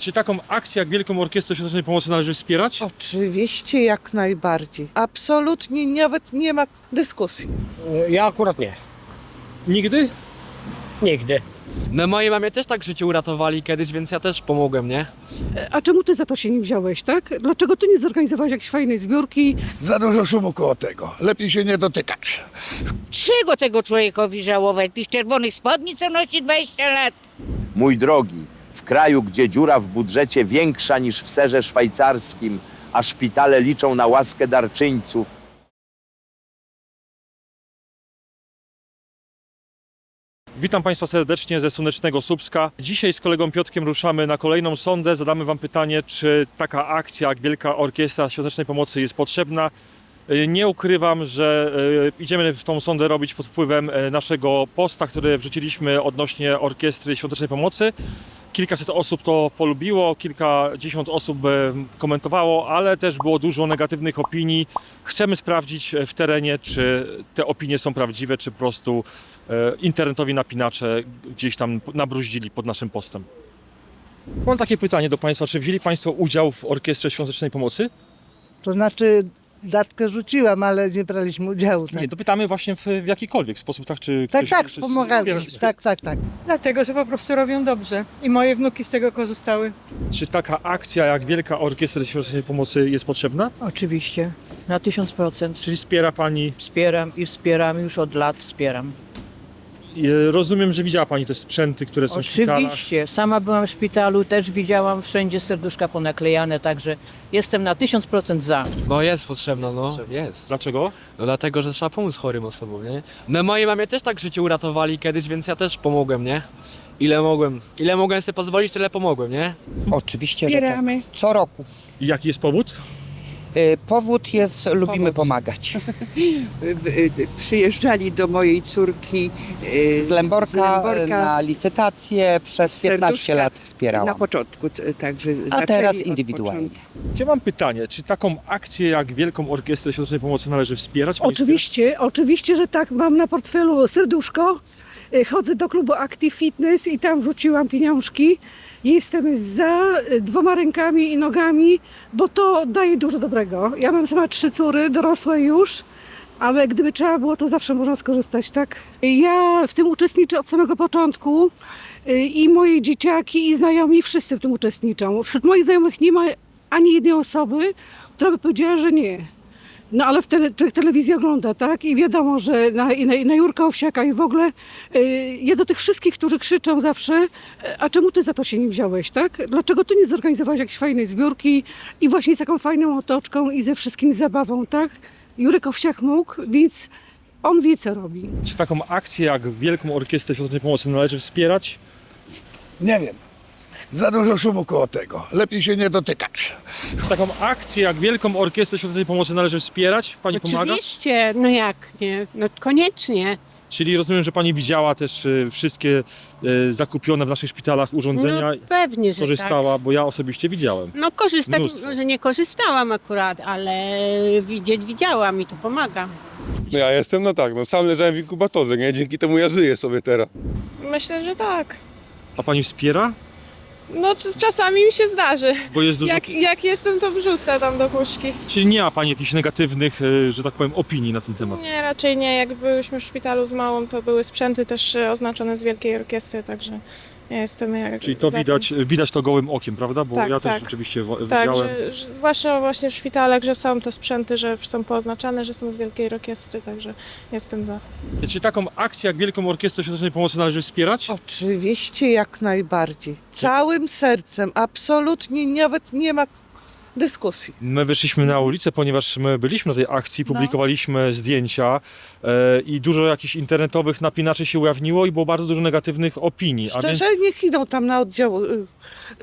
Czy taką akcję jak Wielką Orkiestrę Świątecznej Pomocy należy wspierać? Oczywiście, jak najbardziej. Absolutnie nawet nie ma dyskusji. Ja akurat nie. Nigdy? Nigdy. No mojej mamie też tak życie uratowali kiedyś, więc ja też pomogłem, nie? A czemu ty za to się nie wziąłeś, tak? Dlaczego ty nie zorganizowałeś jakiejś fajnej zbiórki? Za dużo szumu koło tego. Lepiej się nie dotykać. Czego tego człowiekowi żałować? Tych czerwonych spodni, co nosi 20 lat? Mój drogi, kraju, gdzie dziura w budżecie większa niż w serze szwajcarskim, a szpitale liczą na łaskę darczyńców, Witam Państwa serdecznie ze słonecznego Słupska. Dzisiaj z kolegą Piotkiem ruszamy na kolejną sondę. Zadamy Wam pytanie, czy taka akcja jak Wielka Orkiestra Świątecznej Pomocy jest potrzebna. Y, Nie ukrywam, że y, idziemy w tą sondę robić pod wpływem y, naszego posta, który wrzuciliśmy odnośnie Orkiestry Świątecznej Pomocy. Kilkaset osób to polubiło, kilkadziesiąt osób e, komentowało, ale też było dużo negatywnych opinii. Chcemy sprawdzić e, w terenie, czy te opinie są prawdziwe, czy po prostu e, internetowi napinacze gdzieś tam nabruździli pod naszym postem. Mam takie pytanie do Państwa, czy wzięli Państwo udział w Orkiestrze Świątecznej Pomocy? To znaczy, datkę rzuciłam, ale nie braliśmy udziału. Tak, Nie, to pytamy właśnie w, w jakikolwiek sposób, tak? Czy tak, ktoś- tak czy- pomagaliśmy. Tak, tak, tak. Dlatego, że po prostu robią dobrze. I moje wnuki z tego korzystały. Czy taka akcja jak Wielka Orkiestra Świątecznej Pomocy jest potrzebna? Oczywiście, na tysiąc procent. Czyli wspiera Pani Wspieram i wspieram już od lat, wspieram. E, Rozumiem, że widziała Pani te sprzęty, które są w szpitalach. Oczywiście, sama byłam w szpitalu, też widziałam wszędzie serduszka ponaklejane, także jestem na tysiąc procent za. No jest potrzebna, no. Jest. Dlaczego? No dlatego, że trzeba pomóc chorym osobom, nie? No mojej mamie też tak życie uratowali kiedyś, więc ja też pomogłem, nie? Ile mogłem. Ile mogłem sobie pozwolić, tyle pomogłem, nie? Oczywiście, że tak. Co roku. I jaki jest powód? Y, Powód jest, lubimy pomagać. przyjeżdżali do mojej córki y, Z Lęborka, z Lęborka na licytację przez 15 serduszka lat na wspierałam. początku, t- także A zaczęli teraz od indywidualnie. początku. Ja mam pytanie, czy taką akcję jak Wielką Orkiestrę Świątecznej Pomocy należy wspierać? Oczywiście, oczywiście, że tak. Mam na portfelu serduszko. Y, Chodzę do klubu Active Fitness i tam wrzuciłam pieniążki. Jestem za dwoma rękami i nogami, bo to daje dużo dobrego. Ja mam sama trzy córy, dorosłe już, ale gdyby trzeba było, to zawsze można skorzystać, tak? Ja w tym uczestniczę od samego początku y, i moje dzieciaki i znajomi wszyscy w tym uczestniczą. Wśród moich znajomych nie ma ani jednej osoby, która by powiedziała, że nie. No ale w tele, człowiek telewizję ogląda, tak? I wiadomo, że na, i na, i na Jurka Owsiaka i w ogóle y, ja do tych wszystkich, którzy krzyczą zawsze, y, a czemu ty za to się nie wziąłeś, tak? Dlaczego ty nie zorganizowałeś jakiejś fajnej zbiórki i właśnie z taką fajną otoczką i ze wszystkim zabawą, tak? Jurek Owsiak mógł, więc on wie, co robi. Czy taką akcję jak Wielką Orkiestrę Świątecznej Pomocy należy wspierać? Nie wiem. Za dużo szumu koło tego. Lepiej się nie dotykać. Taką akcję jak Wielką Orkiestrę Świątecznej Pomocy należy wspierać? Pani pomaga? Oczywiście, no jak nie? No koniecznie. Czyli rozumiem, że Pani widziała też e, wszystkie e, zakupione w naszych szpitalach urządzenia, No pewnie, że tak. korzystała, bo ja osobiście widziałem. No korzystać, Mnóstwo. może nie korzystałam akurat, ale widzieć widziałam i to pomaga. No ja jestem, no tak, no sam leżałem w inkubatorze, nie? Dzięki temu ja żyję sobie teraz. Myślę, że tak. A Pani wspiera? No c- czasami mi się zdarzy. Bo jest dużo... Jak, jak jestem, to wrzucę tam do puszki. Czyli nie ma Pani jakichś negatywnych, e, że tak powiem, opinii na ten temat? Nie, raczej nie. Jak byłyśmy w szpitalu z małą, to były sprzęty też e, oznaczone z Wielkiej Orkiestry, także ja jestem jak Czyli to za widać, widać to gołym okiem, prawda? Bo Tak, ja też tak. rzeczywiście wa-. Tak, widziałem. że, że zwłaszcza właśnie w szpitalach, że są te sprzęty, że są pooznaczane, że są z Wielkiej Orkiestry, także jestem za. Czy taką akcję jak Wielką Orkiestrę Świątecznej Pomocy należy wspierać? Oczywiście, jak najbardziej. Całym sercem. Absolutnie nawet nie ma dyskusji. My wyszliśmy na ulicę, ponieważ my byliśmy na tej akcji, No. publikowaliśmy zdjęcia e, i dużo jakichś internetowych napinaczy się ujawniło i było bardzo dużo negatywnych opinii. A więc Szczerze, niech idą tam na oddział. y,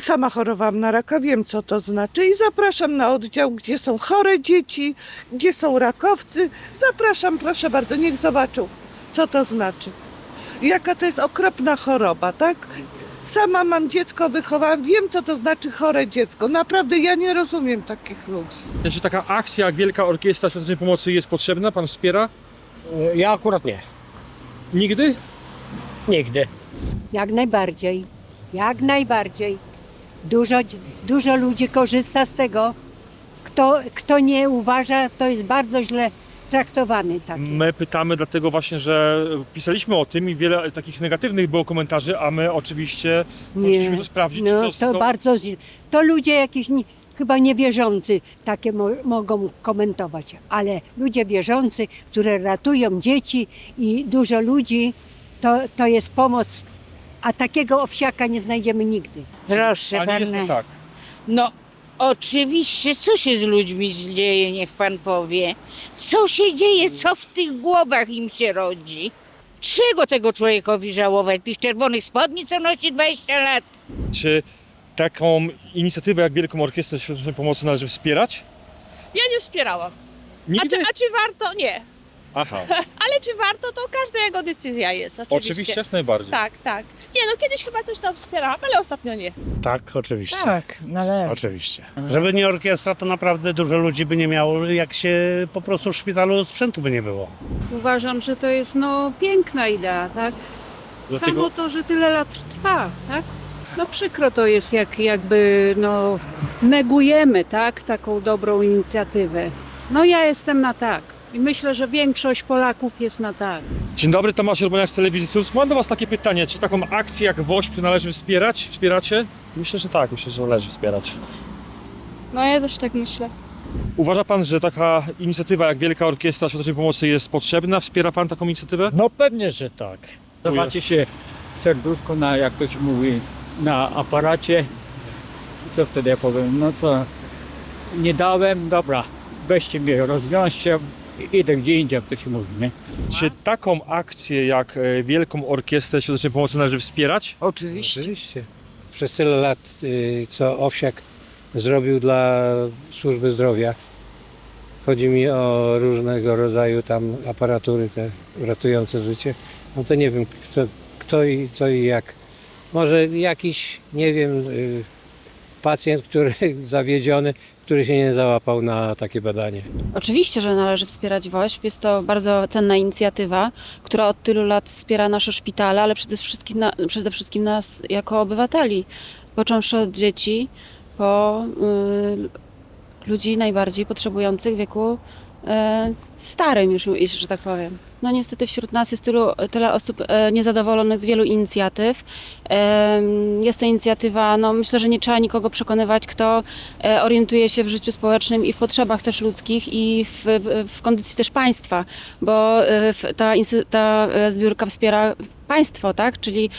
Sama chorowałam na raka, wiem co to znaczy i zapraszam na oddział, gdzie są chore dzieci, gdzie są rakowcy. Zapraszam, proszę bardzo, niech zobaczą, co to znaczy. Jaka to jest okropna choroba, tak? Sama mam dziecko, wychowałam, wiem co to znaczy chore dziecko. Naprawdę ja nie rozumiem takich ludzi. czy taka akcja jak Wielka Orkiestra Świątecznej Pomocy jest potrzebna? Pan wspiera? Ja akurat nie. Nigdy? Nigdy. Jak najbardziej. Jak najbardziej. Dużo, dużo ludzi korzysta z tego. Kto, kto nie uważa, to jest bardzo źle traktowany. Tak. My pytamy dlatego właśnie, że pisaliśmy o tym i wiele takich negatywnych było komentarzy, a my oczywiście chcieliśmy to sprawdzić, czy no, to jest to, bardzo. źle. To ludzie jakieś nie, chyba niewierzący takie mo, mogą komentować, ale ludzie wierzący, które ratują dzieci i dużo ludzi, to, to jest pomoc. A takiego owsiaka nie znajdziemy nigdy. Proszę jest to pana. tak. No oczywiście, co się z ludźmi dzieje, niech pan powie. Co się dzieje, co w tych głowach im się rodzi? Czego tego człowiekowi żałować? Tych czerwonych spodni, co nosi 20 lat? Czy taką inicjatywę jak Wielką Orkiestrę Świątecznej Pomocy należy wspierać? Ja nie wspierałam. Nigdy? a czy warto? Nie. Aha, Ale czy warto, to każda jego decyzja jest, oczywiście jak najbardziej. Tak, tak. Nie no, kiedyś chyba coś tam wspierałam, ale ostatnio nie. Tak, oczywiście. Tak, należy. Oczywiście. Żeby nie orkiestra, to naprawdę dużo ludzi by nie miało, jak się po prostu w szpitalu sprzętu by nie było. Uważam, że to jest no, piękna idea, tak? Dlatego- Samo to, że tyle lat trwa, tak? No przykro to jest, jak jakby no, negujemy, tak, taką dobrą inicjatywę. No ja jestem na tak. I myślę, że większość Polaków jest na tak. Dzień dobry, Tomasz Urbaniak z telewizji. Mam do Was takie pytanie, czy taką akcję jak WOŚP należy wspierać? Wspieracie? Myślę, że tak, myślę, że należy wspierać. No ja też tak myślę. Uważa Pan, że taka inicjatywa jak Wielka Orkiestra Świątecznej Pomocy jest potrzebna? Wspiera Pan taką inicjatywę? No pewnie, że tak. Zobaczy się serduszko na, jak ktoś mówi, na aparacie. Co wtedy ja powiem? No to nie dałem, dobra, weźcie mnie, rozwiążcie, idę gdzie indziej, jak to się mówi, nie? Czy taką akcję jak e, Wielką Orkiestrę Świątecznej Pomocy należy wspierać? Oczywiście. Oczywiście. Przez tyle lat, y, co Owsiak zrobił dla służby zdrowia, chodzi mi o różnego rodzaju tam aparatury te ratujące życie, no to nie wiem kto, kto i co i jak. Może jakiś, nie wiem, y, pacjent, który zawiedziony, który się nie załapał na takie badanie. Oczywiście, że należy wspierać WOŚP. Jest to bardzo cenna inicjatywa, która od tylu lat wspiera nasze szpitale, ale przede wszystkim, na, przede wszystkim nas jako obywateli. Począwszy od dzieci, po y, ludzi najbardziej potrzebujących w wieku y, starym już, że tak powiem. No niestety wśród nas jest tylu, tyle osób e, niezadowolonych z wielu inicjatyw. Jest to inicjatywa, no myślę, że nie trzeba nikogo przekonywać, kto e, orientuje się w życiu społecznym i w potrzebach też ludzkich i w, w kondycji też państwa, bo e, ta, ta zbiórka wspiera państwo, tak? Czyli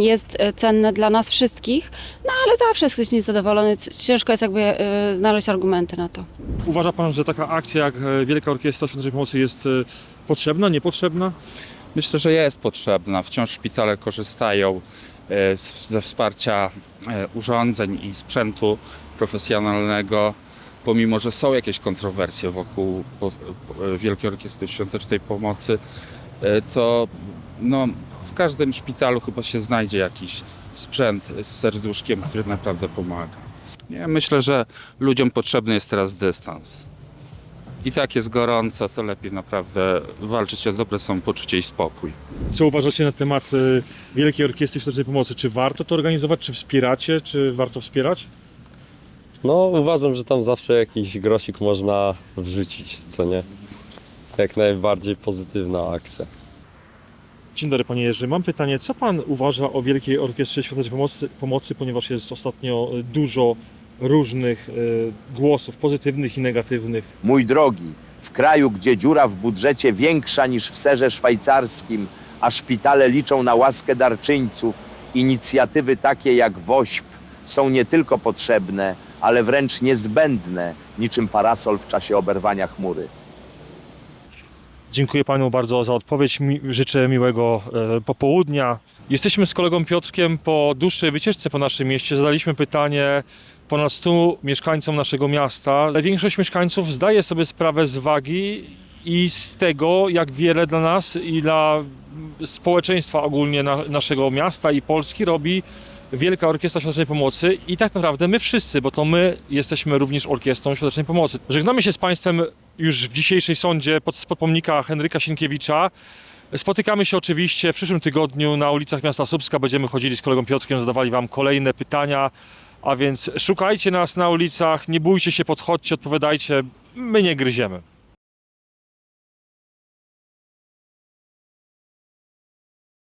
jest cenne dla nas wszystkich, no ale zawsze jest ktoś niezadowolony. Ciężko jest jakby znaleźć argumenty na to. Uważa Pan, że taka akcja jak Wielka Orkiestra Świątecznej Pomocy jest potrzebna, niepotrzebna? Myślę, że jest potrzebna. Wciąż szpitale korzystają e, z, ze wsparcia e, urządzeń i sprzętu profesjonalnego. Pomimo, że są jakieś kontrowersje wokół Wielkiej Orkiestry Świątecznej Pomocy, e, to no, w każdym szpitalu chyba się znajdzie jakiś sprzęt z serduszkiem, który naprawdę pomaga. Ja myślę, że ludziom potrzebny jest teraz dystans. I tak jest gorąco, to lepiej naprawdę walczyć o dobre samopoczucie i spokój. Co uważacie na temat e, Wielkiej Orkiestry Świątecznej Pomocy? Czy warto to organizować, czy wspieracie, czy warto wspierać? No uważam, że tam zawsze jakiś grosik można wrzucić, co nie? Jak najbardziej pozytywna akcja. Dzień dobry Panie Jerzy. Mam pytanie, co Pan uważa o Wielkiej Orkiestrze Świątecznej Pomocy, pomocy ponieważ jest ostatnio e, dużo różnych e, głosów, pozytywnych i negatywnych. Mój drogi, w kraju, gdzie dziura w budżecie większa niż w serze szwajcarskim, a szpitale liczą na łaskę darczyńców, inicjatywy takie jak WOŚP są nie tylko potrzebne, ale wręcz niezbędne, niczym parasol w czasie oberwania chmury. Dziękuję Panu bardzo za odpowiedź. Mi, życzę miłego e, popołudnia. Jesteśmy z kolegą Piotrkiem po dłuższej wycieczce po naszym mieście. Zadaliśmy pytanie ponad 100 mieszkańcom naszego miasta, większość mieszkańców zdaje sobie sprawę z wagi i z tego, jak wiele dla nas i dla społeczeństwa ogólnie na, naszego miasta i Polski robi Wielka Orkiestra Świątecznej Pomocy i tak naprawdę my wszyscy, bo to my jesteśmy również Orkiestrą Świątecznej Pomocy. Żegnamy się z Państwem już w dzisiejszej sądzie pod, pod pomnika Henryka Sienkiewicza. Spotykamy się oczywiście w przyszłym tygodniu na ulicach miasta Słupska. Będziemy chodzili z kolegą Piotrkiem, zadawali Wam kolejne pytania. A więc szukajcie nas na ulicach, nie bójcie się, podchodźcie, odpowiadajcie. My nie gryziemy.